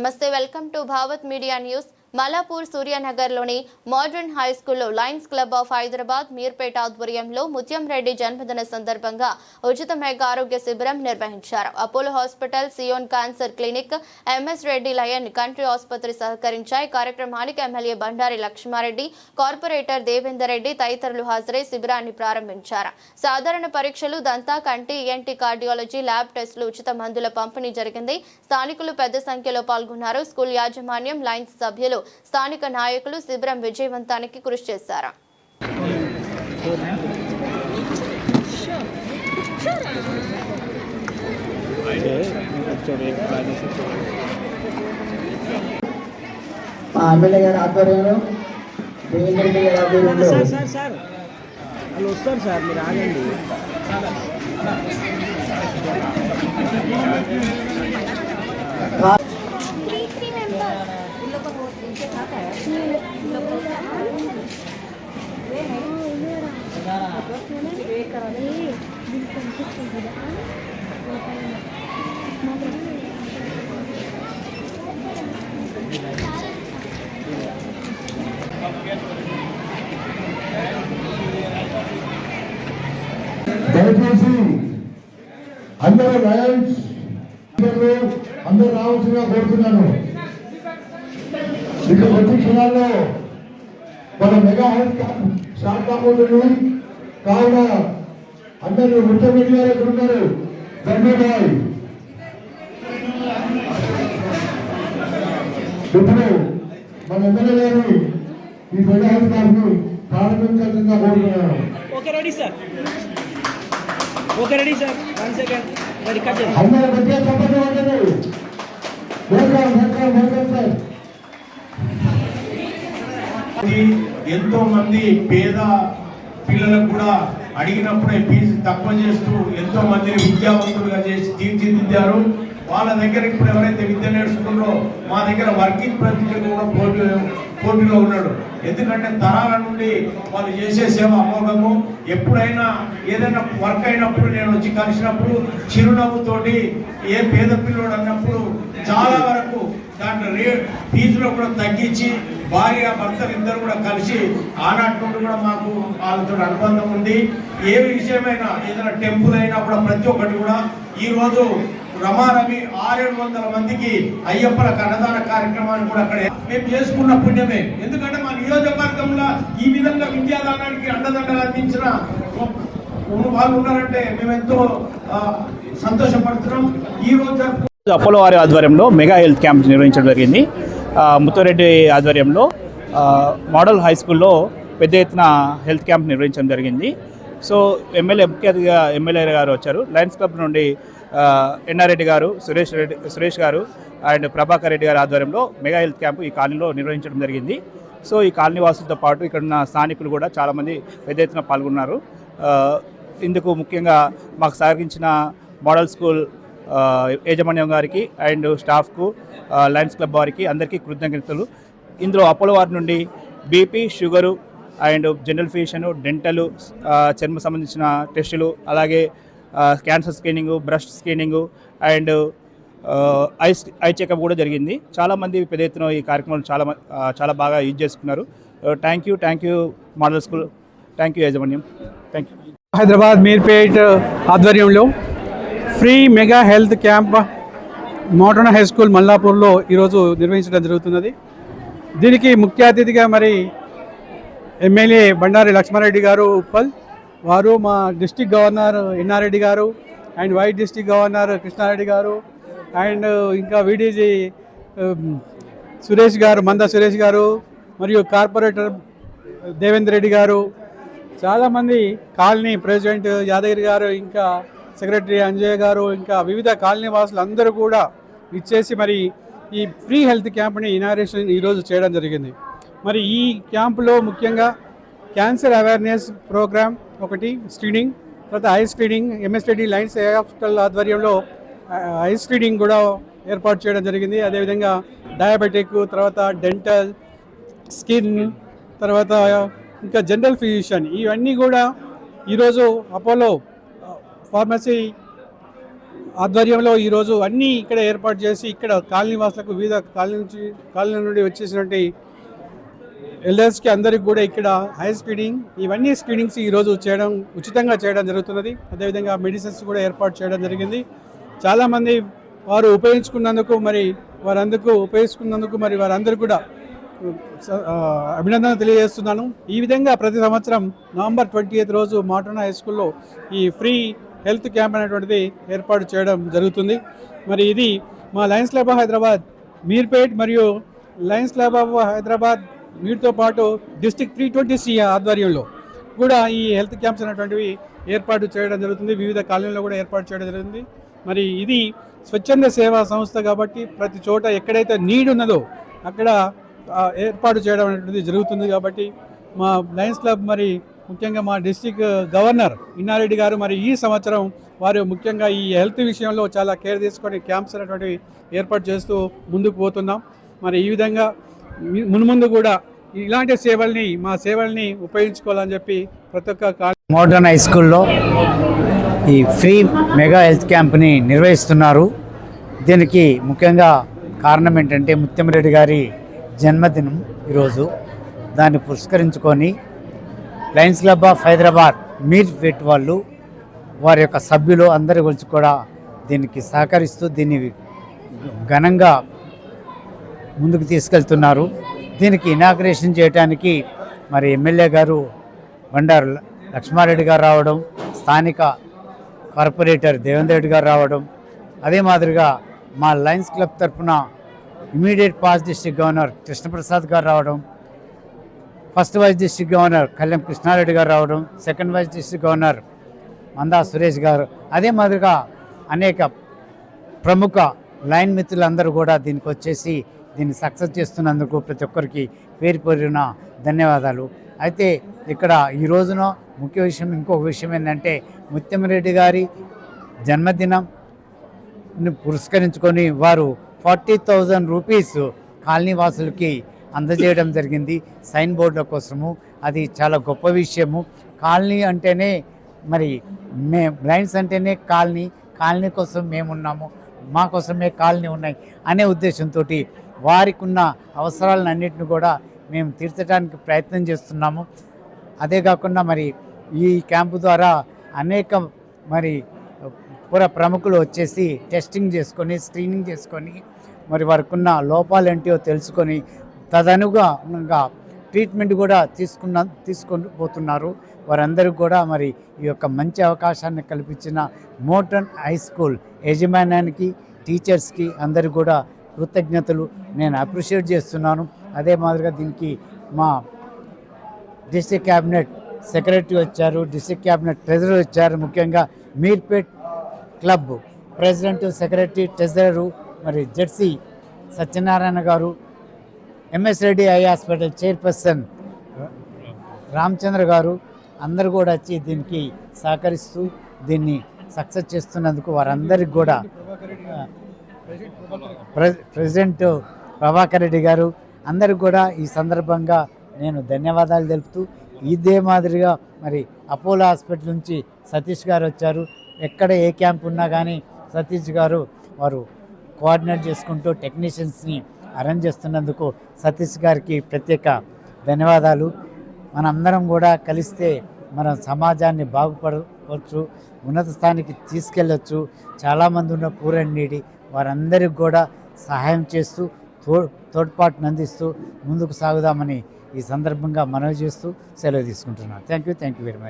నమస్తే welcome to Bhavat media news Malapur సూర్యానగర్లోని modern high స్కూల్లో Lions Club of Hyderabad Meerpet ఆధ్వర్యంలో ముత్యం రెడ్డి జన్మదిన సందర్భంగా ఉచిత మేఘ ఆరోగ్య శిబిరం నిర్వహించారు. అపోలో హాస్పిటల్ సియోన్ cancer clinic M S Reddy lion country ఆసుపత్రి సహకరించాయి. కార్యక్రమానికి ఎమ్మెల్యే బండారి లక్ష్మారెడ్డి కార్పొరేటర్ దేవేందర్ రెడ్డి తదితరులు హాజరై శిబిరాన్ని ప్రారంభించారు. సాధారణ పరీక్షలు దంతా కంటి ఈఎన్టీ కార్డియాలజీ ల్యాబ్ టెస్టులు ఉచిత మందుల పంపిణీ జరిగింది. స్థానికులు పెద్ద సంఖ్యలో పాల్గొన్నారు. స్కూల్ యాజమాన్యం లైన్స్ సభ్యులు స్థానిక నాయకులు శిబిరం విజయవంతానికి కృషి చేశారు. మా ఎమ్మెల్యే గారి ఆధ్వర్యంలో దేవేంద్ర రెడ్డి గారి ఆధ్వర్యంలో సార్ సార్ సార్. వాళ్ళు వస్తారు సార్ మీరు ఆగండి. దయచేసి అందరూ లయన్స్ అందరూ అందరూ రావాల్సిందిగా కోరుతున్నాను. ఇక కొద్ది క్షణాల్లో మన మెగా హెల్త్ క్యాంప్ స్టార్ట్ కాబోతుంది కావున అందరూ ముఖ్యమంత్రి గారు ఇక్కడ ఉన్నారు? ధన్యవాదాలు ఇప్పుడు మన ఎమ్మెల్యే గారు ఈ మెగా హెల్త్ క్యాంప్ను ప్రారంభించాల్సిందిగా కోరుతున్నాను. Okay ready sir. Okay ready sir. One second ready cut చేయండి. అందరూ చప్పట్లు కొట్టండి వెల్కమ్ వెల్కమ్ వెల్కమ్ సార్. ఎంతో మంది పేద పిల్లలకు కూడా అడిగినప్పుడే ఫీజు తక్కువ చేస్తూ ఎంతో మందిని విద్యావంతులుగా చేసి తీర్చిదిద్దారు. వాళ్ళ దగ్గర ఇప్పుడు ఎవరైతే విద్య నేర్చుకున్నారో మా దగ్గర వర్కింగ్ ప్రెసిడెంట్ కూడా పోటీ పోటీలో ఉన్నాడు. ఎందుకంటే తరాల నుండి వాళ్ళు చేసే సేవ అమోఘము. ఎప్పుడైనా ఏదైనా వర్క్ అయినప్పుడు నేను వచ్చి కలిసినప్పుడు చిరునవ్వుతోటి ఏ పేద పిల్లోడు అన్నప్పుడు చాలా వరకు దాంట్లో రే ఫీజులో కూడా తగ్గించి భార్య భర్తలు ఇద్దరు కూడా కలిసి ఆనాటి నుండి కూడా మాకు వాళ్ళతో అనుబంధం ఉంది. ఏ విషయమైనా ఏదైనా టెంపుల్ అయినా కూడా ప్రతి ఒక్కటి కూడా ఈ రోజు రమారమి ఆరేడు వందల మందికి అయ్యప్పలకు అన్నదాన కార్యక్రమాన్ని కూడా అక్కడ మేము చేసుకున్న పుణ్యమే. ఎందుకంటే మా నియోజకవర్గంలో ఈ విధంగా విద్యాదానానికి అండదండలు అందించిన వాళ్ళు ఉన్నారంటే మేము ఎంతో సంతోషపడుతున్నాం. ఈ రోజు అపోలో వారి ఆధ్వర్యంలో మెగా హెల్త్ క్యాంప్ నిర్వహించడం జరిగింది. ముత్తురెడ్డి ఆధ్వర్యంలో మోడల్ హై స్కూల్లో పెద్ద ఎత్తున హెల్త్ క్యాంప్ నిర్వహించడం జరిగింది. సో ఎమ్మెల్యే ముఖ్య అతిథిగా ఎమ్మెల్యే గారు వచ్చారు. లయన్స్ క్లబ్ నుండి ఆ, ఎన్ఆర్రెడ్డి గారు సురేష్ రెడ్డి సురేష్ గారు అండ్ ప్రభాకర్ రెడ్డి గారి ఆధ్వర్యంలో మెగా హెల్త్ క్యాంప్ ఈ కాలనీలో నిర్వహించడం జరిగింది. సో ఈ కాలనీ వాసులతో పాటు ఇక్కడ ఉన్న స్థానికులు కూడా చాలామంది పెద్ద ఎత్తున పాల్గొన్నారు. ఇందుకు ముఖ్యంగా మాకు సహకరించిన మోడల్ స్కూల్ యాజమాన్యం గారికి అండ్ స్టాఫ్కు లయన్స్ క్లబ్ వారికి అందరికీ కృతజ్ఞతలు. ఇందులో అపోలో వారి నుండి BP sugar and general physician dental చర్మ సంబంధించిన టెస్టులు అలాగే cancer screening breast screening and eye eye checkup కూడా జరిగింది. చాలామంది పెద్ద ఎత్తున ఈ కార్యక్రమం చాలా మ- చాలా బాగా యూజ్ చేసుకున్నారు. Thank you thank you model school thank you యాజమాన్యం. Thank you. హైదరాబాద్ మీర్పేట్ ఆధ్వర్యంలో free mega health camp modern high school మల్లాపూర్లో ఈరోజు నిర్వహించడం జరుగుతున్నది. దీనికి ముఖ్య అతిథిగా మరి ఎమ్మెల్యే బండారి లక్ష్మారెడ్డి గారు ఉప్పల్ వారు మా డిస్టిక్ గవర్నర్ ఎన్ఆర్రెడ్డి గారు and vice district governor Krishna Reddy గారు అండ్ ఇంకా వీడీజీ సురేష్ గారు మంద సురేష్ గారు మరియు కార్పొరేటర్ దేవేంద్ర రెడ్డి గారు చాలామంది కాలనీ ప్రెసిడెంట్ యాదగిరి గారు ఇంకా సెక్రటరీ అంజయ్ గారు ఇంకా వివిధ కాలనీ వాసులు అందరూ కూడా ఇచ్చేసి మరి ఈ ఫ్రీ హెల్త్ క్యాంప్ని ఇనాగ్రేషన్ ఈరోజు చేయడం జరిగింది. మరి ఈ క్యాంపులో ముఖ్యంగా క్యాన్సర్ అవేర్నెస్ ప్రోగ్రామ్ ఒకటి స్క్రీనింగ్ తర్వాత ఐ స్క్రీనింగ్ ఎంఎస్టీడీ లైన్స్ హాస్పిటల్ ఆధ్వర్యంలో ఐ స్క్రీనింగ్ కూడా ఏర్పాటు చేయడం జరిగింది. అదేవిధంగా డయాబెటిక్ తర్వాత డెంటల్ స్కిన్ తర్వాత ఇంకా జనరల్ ఫిజిషియన్ ఇవన్నీ కూడా ఈరోజు అపోలో ఫార్మసీ ఆధ్వర్యంలో ఈరోజు అన్నీ ఇక్కడ ఏర్పాటు చేసి ఇక్కడ కాలనీవాసులకు వివిధ కాలనీ నుంచి కాలనీ నుండి వచ్చేసినటువంటి ఎల్డర్స్కి అందరికి కూడా ఇక్కడ హై స్క్రీనింగ్ ఇవన్నీ స్క్రీనింగ్స్ ఈరోజు చేయడం ఉచితంగా చేయడం జరుగుతున్నది. అదేవిధంగా మెడిసిన్స్ కూడా ఏర్పాటు చేయడం జరిగింది. చాలామంది వారు ఉపయోగించుకున్నందుకు మరి వారందరికీ ఉపయోగించుకున్నందుకు మరి వారందరూ కూడా అభినందన తెలియజేస్తున్నాను. ఈ విధంగా ప్రతి సంవత్సరం నవంబర్ ట్వంటీ ఎయిత్ రోజు మాటోనా హై స్కూల్లో ఈ ఫ్రీ హెల్త్ క్యాంప్ అనేటువంటిది ఏర్పాటు చేయడం జరుగుతుంది. మరి ఇది మా Lions Club of Hyderabad Meerpet మరియు లయన్స్ క్లబ్ ఆఫ్ హైదరాబాద్ వీటితో పాటు డిస్టిక్ త్రీ ట్వంటీ సి ఆధ్వర్యంలో కూడా ఈ హెల్త్ క్యాంప్స్ అనేటువంటివి ఏర్పాటు చేయడం జరుగుతుంది. వివిధ కాలనీలో కూడా ఏర్పాటు చేయడం జరుగుతుంది. మరి ఇది స్వచ్ఛంద సేవా సంస్థ కాబట్టి ప్రతి చోట ఎక్కడైతే నీడ్ ఉన్నదో అక్కడ ఏర్పాటు చేయడం అనేటువంటిది జరుగుతుంది కాబట్టి మా లయన్స్ క్లబ్ మరి ముఖ్యంగా మా డిస్టిక్ గవర్నర్ ఇన్నారెడ్డి గారు మరి ఈ సంవత్సరం వారు ముఖ్యంగా ఈ హెల్త్ విషయంలో చాలా కేర్ తీసుకొని క్యాంప్స్ అనేటువంటివి ఏర్పాటు చేస్తూ ముందుకు పోతున్నాం. మరి ఈ విధంగా మునుముందు మున్ముందు కూడా ఇలాంటి సేవల్ని మా సేవల్ని ఉపయోగించుకోవాలని చెప్పి ప్రతి ఒక్క మోడర్న్ హై స్కూల్లో ఈ ఫ్రీ మెగా హెల్త్ క్యాంప్ని నిర్వహిస్తున్నారు. దీనికి ముఖ్యంగా కారణం ఏంటంటే ముత్యంరెడ్డి గారి జన్మదినం ఈరోజు. దాన్ని పురస్కరించుకొని lions club of Hyderabad Meerpet వాళ్ళు వారి యొక్క సభ్యులు అందరి గురించి కూడా దీనికి సహకరిస్తూ దీన్ని ఘనంగా ముందుకు తీసుకెళ్తున్నారు. దీనికి ఇనాగ్రేషన్ చేయడానికి మరి ఎమ్మెల్యే గారు బండారు లక్ష్మారెడ్డి గారు రావడం స్థానిక కార్పొరేటర్ దేవేంద్ర రెడ్డి గారు రావడం అదే మాదిరిగా మా లయన్స్ క్లబ్ తరఫున immediate past district governor Krishnaprasad గారు రావడం first vice district governor Kalyan Krishna Reddy గారు రావడం second vice district governor Manda Suresh గారు. అదే మాదిరిగా అనేక ప్రముఖ లైన్ మిత్రులందరూ కూడా దీనికి వచ్చేసి దీన్ని సక్సెస్ చేస్తున్నందుకు ప్రతి ఒక్కరికి పేరు పేరున ధన్యవాదాలు. అయితే ఇక్కడ ఈ రోజున ముఖ్య విషయం ఇంకొక విషయం ఏంటంటే ముత్యంరెడ్డి గారి జన్మదినం పురస్కరించుకొని వారు ఫార్టీ థౌజండ్ రూపీస్ కాలనీ వాసులకి అందజేయడం జరిగింది. సైన్ బోర్డుల కోసము. అది చాలా గొప్ప విషయము. కాలనీ అంటేనే మరి మే బ్లైండ్స్ అంటేనే కాలనీ. కాలనీ కోసం మేమున్నాము. మా కోసమే కాలనీ ఉన్నాయి అనే ఉద్దేశంతో వారికి ఉన్న అవసరాలన్నింటిని కూడా మేము తీర్చడానికి ప్రయత్నం చేస్తున్నాము. అదే కాకుండా మరి ఈ క్యాంపు ద్వారా అనేక మరి పుర ప్రముఖులు వచ్చేసి టెస్టింగ్ చేసుకొని స్క్రీనింగ్ చేసుకొని మరి వారికి ఉన్న లోపాలు ఏంటో తెలుసుకొని తదనుగుణంగా ట్రీట్మెంట్ కూడా తీసుకున్న తీసుకొని పోతున్నారు వారందరికీ కూడా మరి ఈ యొక్క మంచి అవకాశాన్ని కల్పించిన మోటర్న్ హై స్కూల్ యజమానానికి టీచర్స్కి అందరికీ కూడా కృతజ్ఞతలు. నేను అప్రిషియేట్ చేస్తున్నాను. అదే మాదిరిగా దీనికి మా డిస్ట్రిక్ట్ క్యాబినెట్ సెక్రటరీ వచ్చారు డిస్ట్రిక్ట్ క్యాబినెట్ ట్రెజరర్ వచ్చారు. ముఖ్యంగా Meerpet club president secretary treasurer మరి జెడ్సీ సత్యనారాయణ గారు M S Reddy eye hospital chairperson Ramachandra గారు అందరు కూడా వచ్చి దీనికి సహకరిస్తూ దీన్ని సక్సెస్ చేస్తున్నందుకు వారందరికి కూడా ప్రెసిడెంట్ ప్రభాకర్ రెడ్డి గారు అందరికి కూడా ఈ సందర్భంగా నేను ధన్యవాదాలు తెలుపుతూ ఇదే మాదిరిగా మరి అపోలో హాస్పిటల్ నుంచి సతీష్ గారు వచ్చారు. ఎక్కడ ఏ క్యాంప్ ఉన్నా కానీ సతీష్ గారు వారు కోఆర్డినేట్ చేసుకుంటూ టెక్నీషియన్స్ని అరేంజ్ చేస్తున్నందుకు సతీష్ గారికి ప్రత్యేక ధన్యవాదాలు. మనందరం కూడా కలిస్తే మనం సమాజాన్ని బాగుపడవచ్చు ఉన్నత స్థానికి తీసుకెళ్ళచ్చు. చాలామంది ఉన్న పూరన్నీడి వారందరికి కూడా సహాయం చేస్తూ తో తోడ్పాటును అందిస్తూ ముందుకు సాగుదామని ఈ సందర్భంగా మనవి చేస్తూ సెలవు తీసుకుంటున్నాను. Thank you thank you very much.